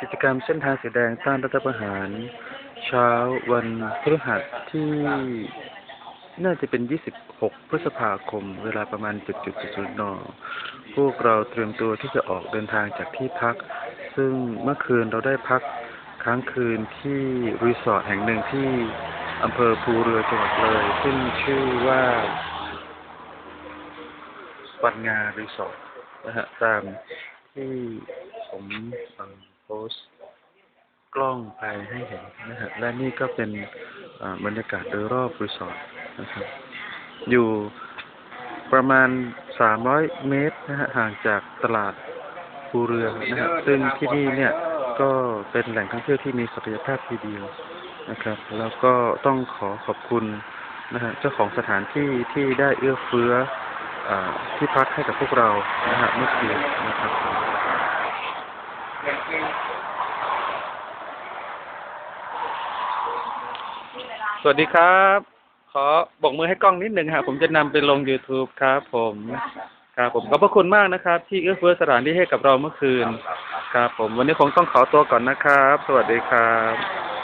กิจกรรมเส้นทางสีแดงต้านรัฐประหาร เช้าวันพฤหัสที่น่าจะเป็น 26 พฤษภาคม เวลาประมาณจุดจุดจุดนพวกเราเตรียมตัวที่จะออกเดินทางจากที่พัก ซึ่งเมื่อคืนเราได้พักค้างคืนที่รีสอร์ทแห่งหนึ่งที่อำเภอภูเรือจังหวัดเลย ซึ่งชื่อว่าปันงารีสอร์ทนะฮะตามที่ผมเอ่อ สต์กล้องไปให้เห็นนะฮะและนี่ก็เป็นบรรยากาศโดยรอบรีสอร์ทนะครับ อยู่ประมาณ 300 เมตรนะฮะห่างจากตลาดภูเรือนะฮะซึ่งที่นี่เนี่ยก็เป็นแหล่งท่องเที่ยวที่มีศักยภาพทีเดียวนะครับ แล้วก็ต้องขอขอบคุณนะฮะเจ้าของสถานที่ที่ได้เอื้อเฟื้ออที่พักให้กับพวกเรานะฮะเมื่อคืนนะครับ สวัสดีครับ ขอบอกมือให้กล้องนิดหนึ่งครับผมจะนำไปลง YouTube ครับผมครับผมขอบพระคุณมากนะครับ ที่เอื้อเฟื้อสถานที่ให้กับเราเมื่อคืน ครับผมวันนี้คงต้องขอตัวก่อนนะครับ สวัสดีครับ